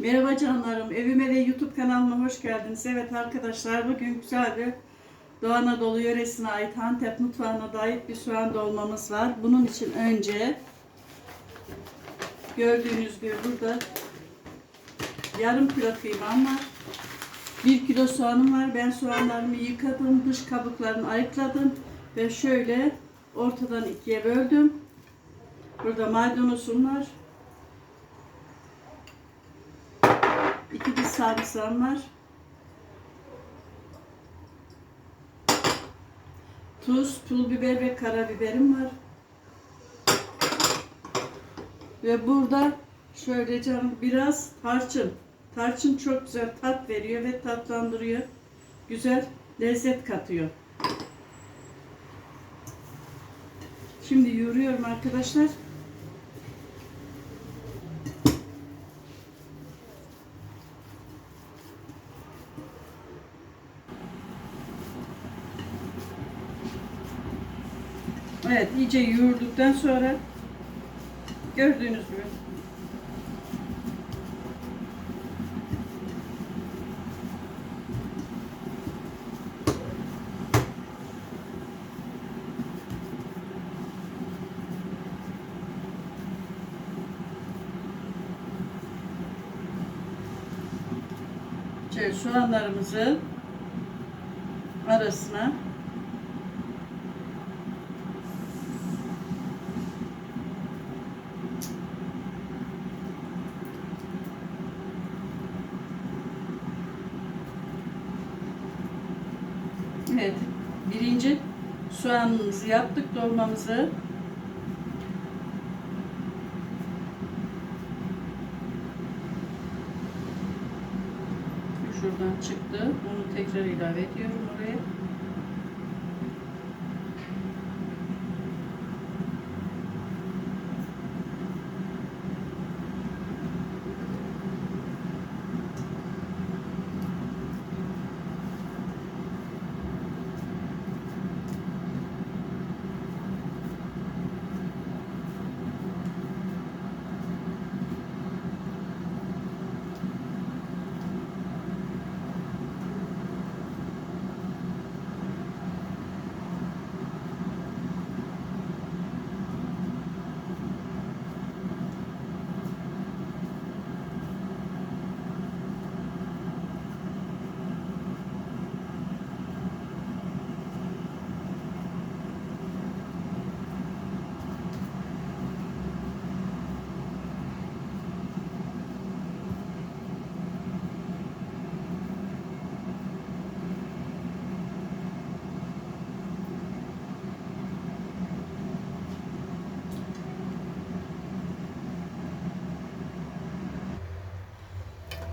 Merhaba canlarım, evime ve YouTube kanalıma hoş geldiniz. Evet arkadaşlar, bugün güzel bir Doğu Anadolu yöresine ait Antep mutfağına dair bir soğan dolmamız var. Bunun için önce gördüğünüz gibi burada yarım kilo kıymam var. Bir kilo soğanım var. Ben soğanlarımı yıkadım, dış kabuklarını ayıkladım ve şöyle ortadan ikiye böldüm. Burada maydanozum var. İki diş sarımsağım var. Tuz, pul biber ve karabiberim var. Ve burada şöyle canım biraz tarçın. Tarçın çok güzel tat veriyor ve tatlandırıyor. Güzel lezzet katıyor. Şimdi yoğuruyorum arkadaşlar. Evet iyice yoğurduktan sonra gördüğünüz gibi soğanlarımızı arasına Evet. Birinci soğanımızı yaptık dolmamızı. Şuradan çıktı. Onu tekrar ilave ediyorum oraya.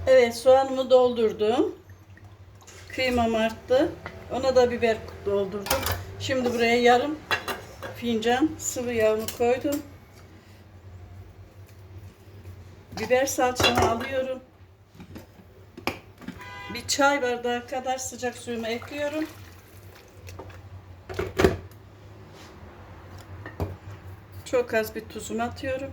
Evet soğanımı doldurdum. Kıymam arttı. Ona da biber doldurdum. Şimdi buraya yarım fincan sıvı yağımı koydum. Biber salçamı alıyorum. Bir çay bardağı kadar sıcak suyumu ekliyorum. Çok az bir tuzumu atıyorum.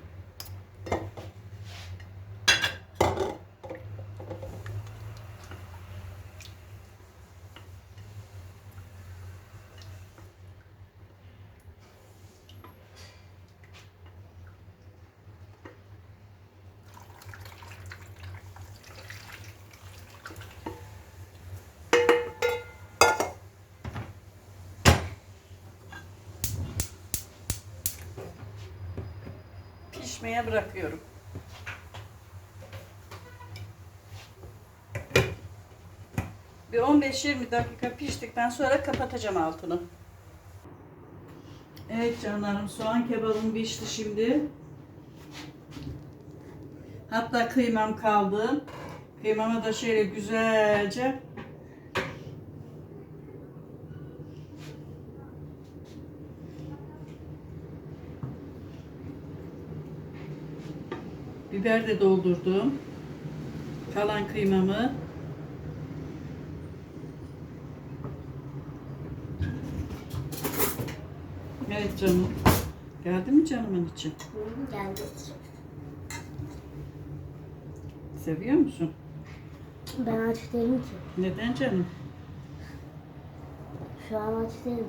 Pişmeye bırakıyorum. Bir 15-20 dakika piştikten sonra kapatacağım altını. Evet canlarım soğan kebabım pişti şimdi. Hatta kıymam kaldı. Kıymama da şöyle güzelce Biber de doldurdum. Kalan kıymamı. Evet canım. Geldi mi canımın içi? Hı, geldi. Seviyor musun? Ben aç değilim ki. Neden canım? Şu an aç değilim.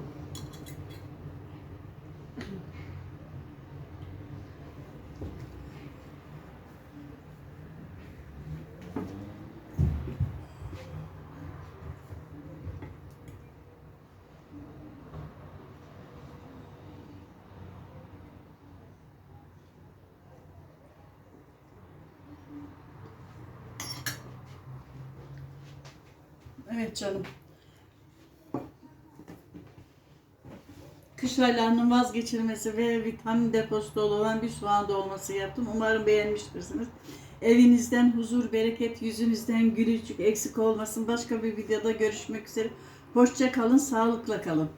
Evet canım. Kış aylarının vazgeçilmesi ve vitamin deposu dolu olan bir soğan dolması yaptım. Umarım beğenmiştirsiniz. Evinizden huzur, bereket, yüzünüzden gülücük eksik olmasın. Başka bir videoda görüşmek üzere. Hoşça kalın, sağlıkla kalın.